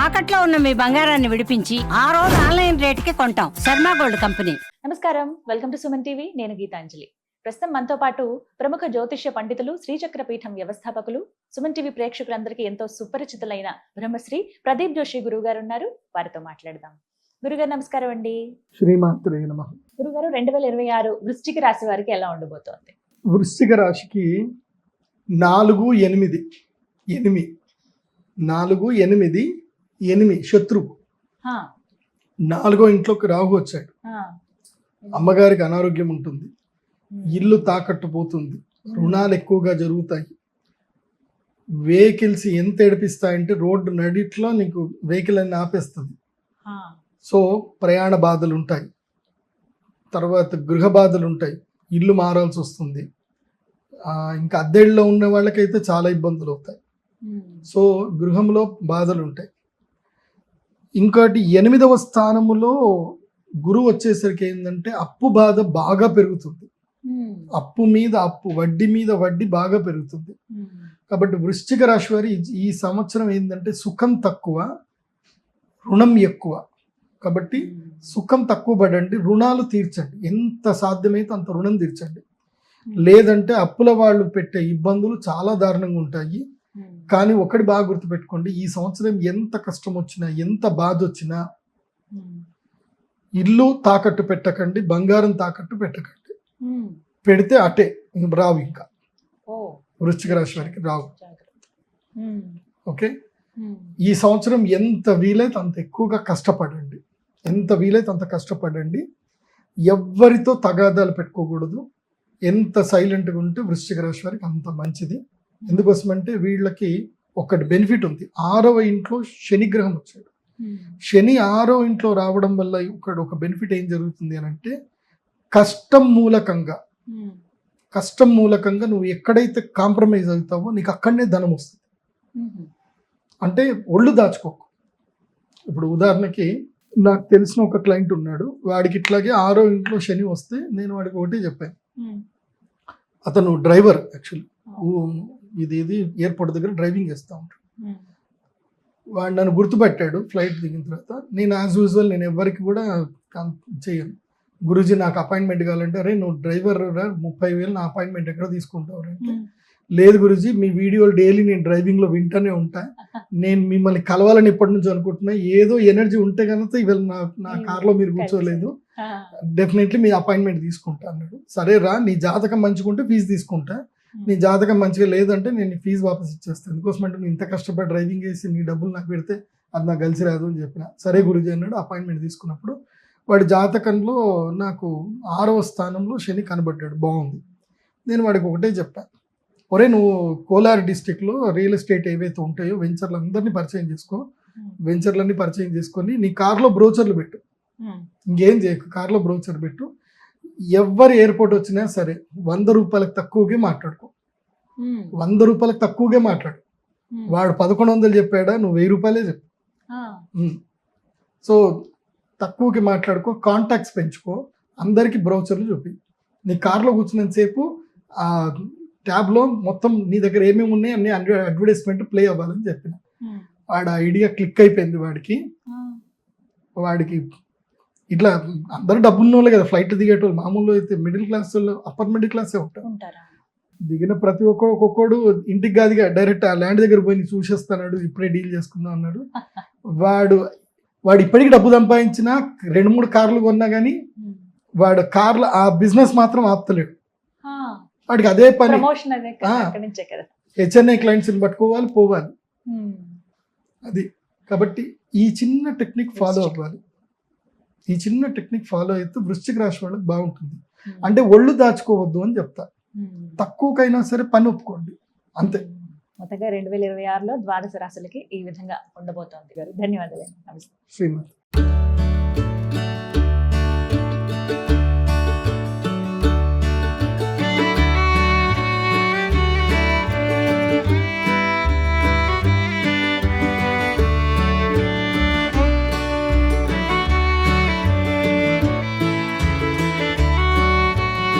తాకట్లో ఉన్న మీ బంగారాన్ని విడిపించి ఆ రోజు ఆన్లైన్ రేటుకి కొంటాం. Sharma gold company. నమస్కారం. Welcome to Suman TV. నేను గీతాంజలి. ప్రస్తుతం మనతో పాటు ప్రముఖ జ్యోతిష్య పండితులు శ్రీచక్ర పీఠం వ్యవస్థాపకులు సుమన్ టీవీ ప్రేక్షకులందరికీ ఎంతో సుపరిచితులైన బ్రహ్మశ్రీ ప్రదీప్ జోషి గురువు గారు ఉన్నారు వారితో మాట్లాడదాం. గురుగారు నమస్కారం అండి. శ్రీమాత్రే నమ. గురుగారు రెండు వేల ఇరవై ఆరు వృశ్చిక రాశి వారికి ఎలా ఉండబోతోంది? వృశ్చిక రాశికి నాలుగు ఎనిమిది. ఎనిమిది నాలుగు ఎనిమిది ఎనిమిది శత్రువు. నాలుగో ఇంట్లోకి రాహు వచ్చాడు. అమ్మగారికి అనారోగ్యం ఉంటుంది. ఇల్లు తాకట్టు పోతుంది రుణాలు ఎక్కువగా జరుగుతాయి. వెహికల్స్ ఎంత ఏడిపిస్తాయంటే రోడ్డు నడిట్లో నీకు వెహికల్ అన్ని ఆపేస్తుంది. సో ప్రయాణ బాధలు ఉంటాయి. తర్వాత గృహ బాధలు ఉంటాయి. ఇల్లు మారాల్సి వస్తుంది. ఇంకా అద్దెళ్ళలో ఉన్న వాళ్ళకైతే చాలా ఇబ్బందులు అవుతాయి. సో గృహంలో బాధలు ఉంటాయి. ఇంకోటి ఎనిమిదవ స్థానములో గురువు వచ్చేసరికి ఏంటంటే అప్పు బాధ బాగా పెరుగుతుంది. ఉమ్, అప్పు మీద అప్పు వడ్డీ మీద వడ్డీ బాగా పెరుగుతుంది. ఉమ్, కాబట్టి వృశ్చిక రాశి వారి ఈ- సంవత్సరం ఏంటంటే సుఖం తక్కువ రుణం ఎక్కువ. కాబట్టి ఉమ్, సుఖం తక్కువ పడండి రుణాలు తీర్చండి. ఎంత సాధ్యమైతే అంత రుణం తీర్చండి. లేదంటే అప్పుల వాళ్ళు పెట్టే ఇబ్బందులు చాలా దారుణంగా ఉంటాయి. కానీ ఒకటి బాగా గుర్తుపెట్టుకోండి ఈ సంవత్సరం ఎంత కష్టం వచ్చినా ఎంత బాధ వచ్చినా ఉమ్, ఇల్లు తాకట్టు పెట్టకండి బంగారం తాకట్టు పెట్టకండి. ఉమ్. పెడితే అటే రావు ఇంకా. వృశ్చిక రాశి వారికి రావు. ఓకే? ఈ సంవత్సరం ఎంత వీలైతే అంత ఎక్కువగా కష్టపడండి. ఎంత వీలైతే అంత కష్టపడండి. ఎవ్వరితో తగాదాలు పెట్టుకోకూడదు. ఎంత సైలెంట్గా ఉంటే వృశ్చిక రాశి వారికి అంత మంచిది. ఎందుకోసమంటే వీళ్ళకి ఒకటి బెనిఫిట్ ఉంది. ఆరవ ఇంట్లో శని గ్రహం వచ్చాడు. ఉమ్, శని ఆరో ఇంట్లో రావడం వల్ల ఇక్కడ ఒక బెనిఫిట్ ఏం జరుగుతుంది అని అంటే కష్టం మూలకంగా ఉమ్, కష్టం మూలకంగా నువ్వు ఎక్కడైతే కాంప్రమైజ్ అవుతావో నీకు అక్కడనే ధనం వస్తుంది. ఉమ్, అంటే ఒళ్ళు దాచుకోకు. ఇప్పుడు ఉదాహరణకి నాకు తెలిసిన ఒక క్లయింట్ ఉన్నాడు. వాడికి ఇట్లాగే ఆరో ఇంట్లో శని వస్తే నేను వాడికి ఒకటే చెప్పాను. అతను డ్రైవర్ యాక్చువల్లీ ఇది ఇది ఎయిర్పోర్ట్ దగ్గర డ్రైవింగ్ చేస్తూ ఉంటాడు. ఉమ్, వాడు నన్ను గుర్తుపెట్టాడు ఫ్లైట్ దిగిన తర్వాత. నేను యాజ్ యూజువల్ నేను ఎవరికి కూడా కన్- చేయను. గురూజీ నాకు అపాయింట్మెంట్ కావాలంటే అరే నువ్వు డ్రైవర్ ముప్పై వేలు నా అపాయింట్మెంట్ ఎక్కడ తీసుకుంటావు అంటే ఉమ్. లేదు గురూజీ మీ వీడియోలు డైలీ నేను డ్రైవింగ్లో వింటూనే ఉంటా. నేను మిమ్మల్ని కలవాలని ఇప్పటి నుంచి అనుకుంటున్నా. ఏదో ఎనర్జీ ఉంటే కనుక ఇవాళ నా నా Hmm. కార్లో మీరు కూర్చోలేదు. డెఫినెట్లీ మీ అపాయింట్మెంట్ తీసుకుంటా అన్నాడు. సరే రా నీ జాతకం మంచిగుంటే ఫీజు తీసుకుంటా. నీ జాతకం మంచిగా లేదంటే నేను ఫీజు వాపస్ ఇచ్చేస్తాను. ఎందుకోసం అంటే నువ్వు ఇంత కష్టపడి డ్రైవింగ్ చేసి నీ డబ్బులు నాకు పెడితే అది నాకు కలిసి రాదు అని చెప్పిన. సరే గురుజీ అన్నాడు అపాయింట్మెంట్ తీసుకున్నప్పుడు వాడి జాతకంలో నాకు ఆరవ స్థానంలో శని కనబడ్డాడు. బాగుంది. నేను వాడికి ఒకటే చెప్పాను ఒరే నువ్వు కోలార్ డిస్టిక్లో రియల్ ఎస్టేట్ ఏవైతే ఉంటాయో వెంచర్లు అందరినీ పరిచయం చేసుకో. ఉమ్, వెంచర్లన్నీ పరిచయం చేసుకొని నీ కార్లో బ్రోచర్లు పెట్టు. ఇంకేం చేయకు కార్లో బ్రౌచర్ పెట్టు. ఎవరు ఎయిర్పోర్ట్ వచ్చినా సరే వంద రూపాయలకు తక్కువగా మాట్లాడుకో. వంద రూపాయలకు తక్కువగా మాట్లాడు. వాడు పదకొండు వందలు చెప్పాడా నువ్వు వెయ్యి రూపాయలే చెప్పు. సో తక్కువకి మాట్లాడుకో కాంటాక్ట్స్ పెంచుకో అందరికీ బ్రౌచర్లు చూపి. నీ కార్లో కూర్చున్నంతసేపు ఆ ట్యాబ్లో మొత్తం నీ దగ్గర ఏమేమి ఉన్నాయి అన్ని అడ్వర్టైజ్మెంట్ ప్లే అవ్వాలని చెప్పిన. వాడు ఐడియా క్లిక్ అయిపోయింది వాడికి. వాడికి ఇట్లా అందరు డబ్బున్న వాళ్ళే కదా ఫ్లైట్ దిగేటోళ్ళు. మామూలు అయితే మిడిల్ క్లాస్ వాళ్ళు అప్పర్ మిడిల్ క్లాసే ఉంటారు. దిగిన ప్రతి ఒక్క ఒక్కొక్కడు ఇంటికి కాదుగా డైరెక్ట్ ఆ ల్యాండ్ దగ్గర పోయి చూసేస్తున్నాడు ఇప్పుడే డీల్ చేసుకుందాం అన్నాడు. వాడు వాడు ఇప్పటికి డబ్బు సంపాదించినా రెండు మూడు కార్లు కొన్నా కానీ వాడు కార్లు ఆ బిజినెస్ మాత్రం ఆపుతలేడు. వాడికి అదే పని. హెచ్ఎన్ఐ క్లయింట్స్ని పట్టుకోవాలి పోవాలి. అది. కాబట్టి ఈ చిన్న టెక్నిక్ ఫాలో అవ్వాలి. ఈ చిన్న టెక్నిక్ ఫాలో అయితే వృశ్చిక రాశి వాళ్ళకి బాగుంటుంది. ఉమ్, అంటే ఒళ్ళు దాచుకోవద్దు అని చెప్తా. ఉమ్. తక్కువకైనా సరే పని ఒప్పుకోండి. అంతే. మొత్తంగా రెండు వేల ఇరవై ఆరులో ద్వాదశ రాశులకి ఈ విధంగా ఉండబోతోంది గారు. ధన్యవాదాలు నమస్తే. శ్రీమతి.